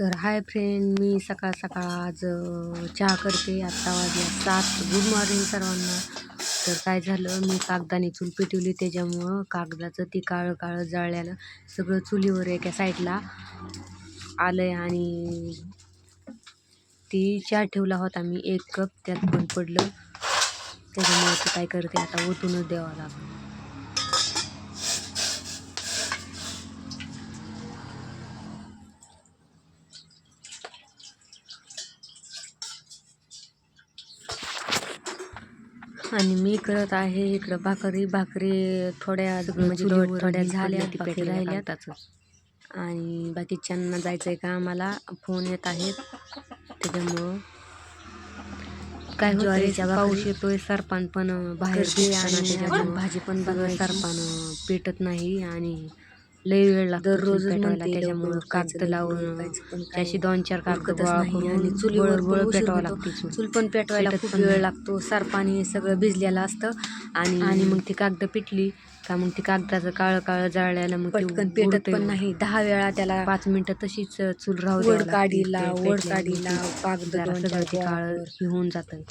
तर hi friend मी सकाळ सकाळ आज चहा करते. आत्ता वाजल्या सात. गुड मॉर्निंग सर्वांना. तर काय झालं मी कागदाने चूल पेटवली त्याच्यामुळं कागदाचं ती काळं काळं जळल्यानं सगळं चुलीवर एका साईडला आलं आहे आणि ती चहा ठेवला होता मी. एक कप त्यात पण पडलं. त्याच्यामुळे ते काय करते आता ओतूनच द्यावं लागलं. आणि मी करत आहे इकडं भाकरी. भाकरी थोड्या म्हणजे थोड्या झाल्या पेटल्या राहिल्या. आणि बाकीच्यांना जायचंय का? आम्हाला फोन येत आहेत. त्याच्यामुळं काय ज्वारीच्या पाऊस येतोय सरपान पण बाहेर आणि भाजी पण बनवायची. सरपान पेटत नाही आणि लय वेळ लागतो पेटवायला म्हणते त्याच्यामुळं कागद लावून पण त्याशी दोन चार कागद आणि चुलीवर बळ- पण पेटवावं. लागते चूल. पण पेटवायला खूप पण वेळ. लागतो सरपाणी सगळं भिजलेलं असतं आणि आणि मग ती कागद पेटली का मग ती कागदाचं काळं काळं जळल्याला मग पटकन पेटत पण. नाही दहा वेळा त्याला पाच मिनिटं तशीच चूल राहू. काढीला वड काढीला कागद काळं होऊन जातं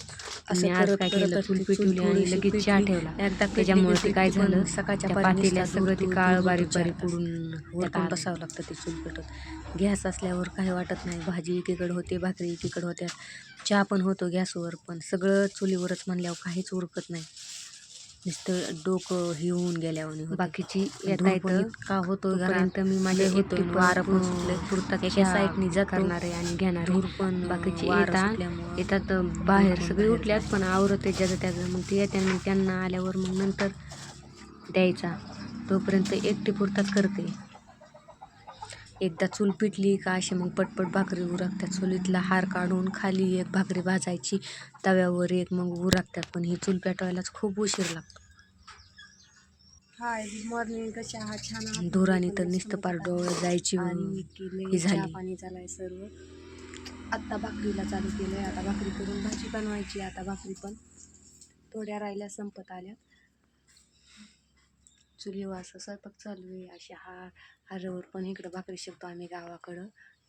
असं आज करत काय केलं चूल पेटवली आणि लगेच चहा. ठेवला त्याच्यामुळे ते काय झालं सकाळच्या नुसता सगळं ते काळं बारीक बारीक. उडून वरतून. बसावं लागतं ते चूल पेटत गॅस असल्यावर काही वाटत नाही भाजी एकीकडे होते भाकरी एकीकडे होत्या चहा पण होतो गॅसवर पण सगळं चुलीवरच म्हणल्यावर काहीच उरकत नाही नुसतं डोकं हे होऊन गेल्यावर बाकीची येता येतं का होतो तोपर्यंत मी माझ्या एकटी वारं पण सुटलंय. पुरतात एका एका साईडनी जातो. करणारे आणि घेणारे. पण बाकीचे येतात येतात बाहेर सगळे उठल्यात पण आवरत ज्याचं त्याचं. मग ते येत्या मग त्यांना आल्यावर मग नंतर द्यायचा. तोपर्यंत एकटी पुरताच करते. एकदा चूल पिटली का अशी मग पटपट भाकरी उरकतात. चुलीतला हार काढून खाली एक भाकरी भाजायची. तव्यावर एक मग उरकतात. पण ही चूल पेटवायलाच खूप उशीर लागतो. Hi good morning. कशा आहात? छान धुराने तर नुसतं पार डोळं जायची ही झाली. पाणी झालाय सर्व. आत्ता भाकरीला चालू केलंय. आता भाकरी करून भाजी बनवायची. आता भाकरी पण थोड्या राहिल्या संपत आल्या. चुलीवर असं स्वयंपाक चालू आहे. अशा हा हारवर पण इकडं भाकरी शकतो आम्ही गावाकडं.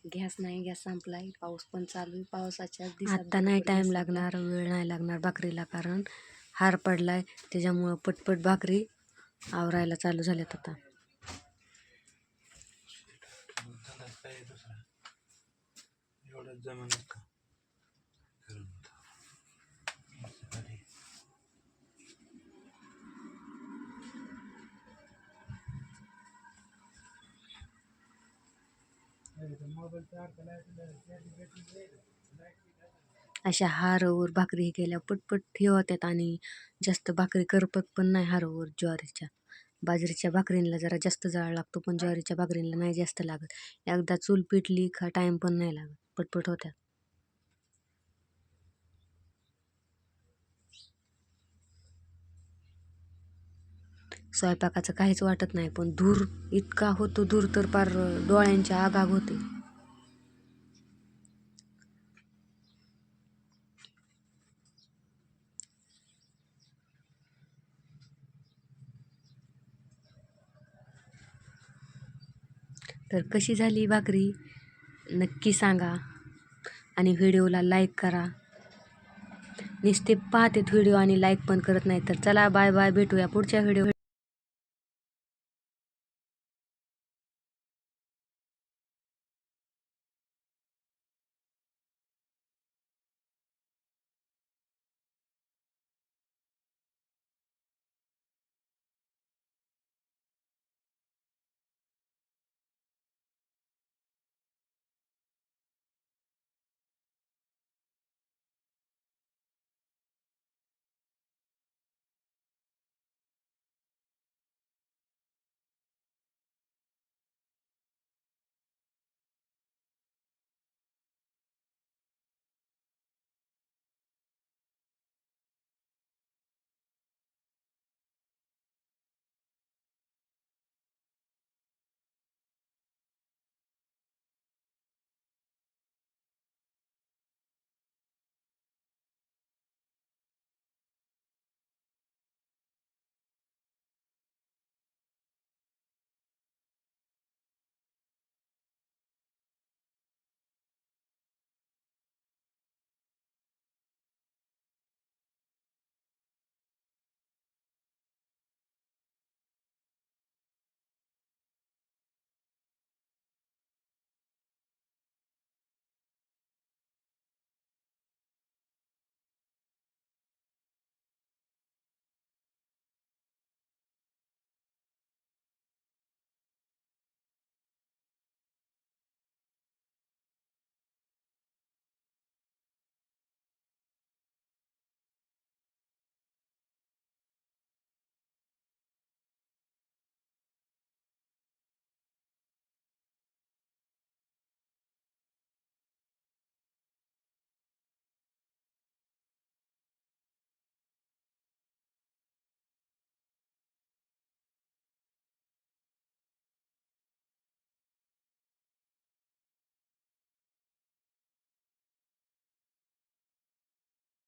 गॅस नाही गॅस संपलाय. पाऊस पण चालू आहे. पावसाच्या दिवसात आत्ता नाही टाईम गॅस लागणार वेळ नाही लागणार भाकरीला कारण हार पडलाय. त्याच्यामुळं पटपट भाकरी आवरायला चालू झाल्यात आता. जमन अशा हारवर भाकरी हे केल्या पटपट ठेवतात आणि जास्त भाकरी करपत पण नाही हारवर ज्वारीच्या. बाजरीच्या भाकरींना जरा जास्त जाळ लागतो पण ज्वारीच्या भाकरींना नाही जास्त लागत. एकदा चूल पिटली का टाईम पण नाही लागत पटपट होत्या स्वयंपाकाचं काहीच वाटत नाही पण धूर इतका होतो धूर तर पार डोळ्यांच्या आगाग होते. तर कशी झाली भाकरी? नक्की सांगा. आणि व्हिडिओला लाईक करा. नुसते पाहतेत व्हिडिओ आणि लाईक पण करत नाही तर चला बाय बाय भेटूया पुढच्या व्हिडिओ